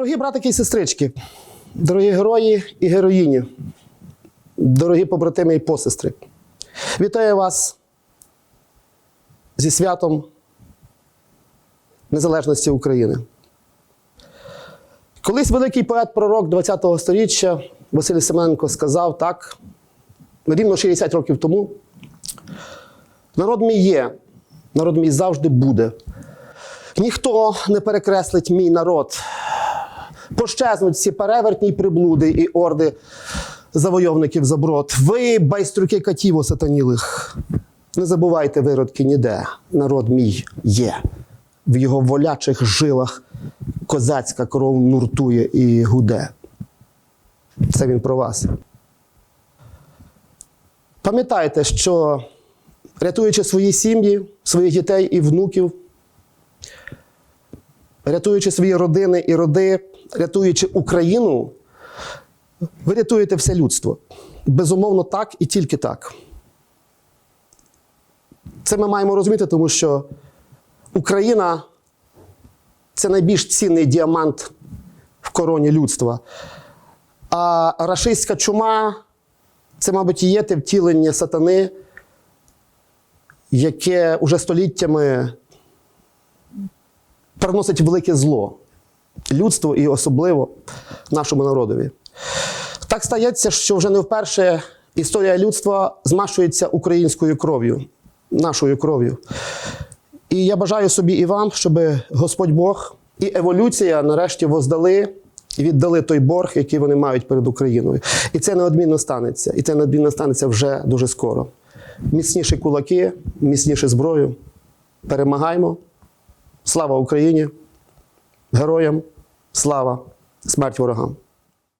Дорогі братики і сестрички, дорогі герої і героїні, дорогі побратими і посестри, вітаю вас зі святом Незалежності України. Колись великий поет-пророк ХХ століття Василь Семененко сказав так, рівно 60 років тому. Народ мій є, народ мій завжди буде. Ніхто не перекреслить мій народ. Пощезнуть всі перевертні приблуди і орди завойовників заброд. Ви, байстрюки катів осатанілих, не забувайте виродки ніде. Народ мій є. В його волячих жилах козацька кров нуртує і гуде. Це він про вас. Пам'ятайте, що рятуючи свої сім'ї, своїх дітей і внуків, рятуючи свої родини і роди, рятуючи Україну, ви рятуєте все людство. Безумовно, так і тільки так. Це ми маємо розуміти, тому що Україна це найбільш цінний діамант в короні людства. А рашистська чума це, мабуть, і є те втілення сатани, яке уже століттями приносить велике зло людству і особливо нашому народові. Так стається, що вже не вперше історія людства змашується українською кров'ю, нашою кров'ю. І я бажаю собі і вам, щоб Господь Бог і еволюція нарешті воздали і віддали той борг, який вони мають перед Україною. І це неодмінно станеться. І це неодмінно станеться вже дуже скоро. Міцніші кулаки, міцніше зброю. Перемагаймо. Слава Україні! Героям! Слава! Смерть ворогам!